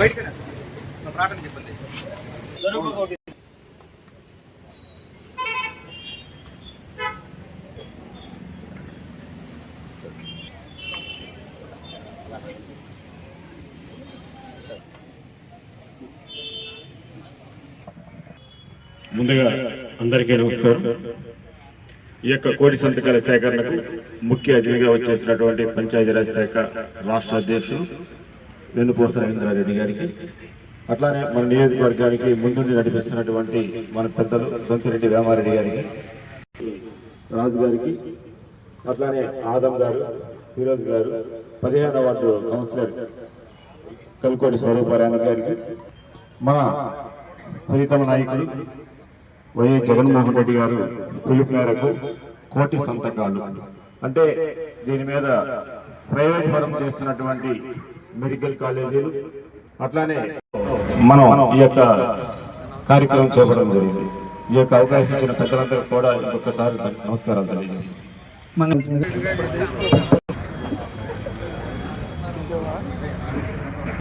చెప్పండి ముందుగా అందరికీ నమస్కారం. ఈ యొక్క కోటి సంతకాల సేకరణకు ముఖ్య అతిథిగా వచ్చేసినటువంటి పంచాయతీరాజ్ శాఖ రాష్ట్ర అధ్యక్షుడు వెన్నుపూస రవీంద్రారెడ్డి గారికి. అట్లానే మన నియోజకవర్గానికి ముందుండి నడిపిస్తున్నటువంటి మన పెద్దలు దొంతిరెడ్డి వేమారెడ్డి గారికి రాజు గారికి అట్లానే ఆదం గారు ఫిరోజ్ గారు పదిహేనవ వార్డు కౌన్సిలర్ కల్కోటి స్వరూపారాయణ గారికి మన ప్రీతమ నాయకుడు వైఎస్ జగన్మోహన్ రెడ్డి గారు పిలుపు మేరకు కోటి సంతకాలు. అంటే దీని మీద ప్రైవేట్ ఫరం చేస్తున్నటువంటి మెడికల్ కాలేజీలు. అట్లానే మనం ఈ యొక్క కార్యక్రమం చేపడం జరిగింది. ఈ యొక్క అవకాశం ఇచ్చిన పెద్దలందరూ కూడా ఒక్కసారి నమస్కారాలు తెలియజేస్తాం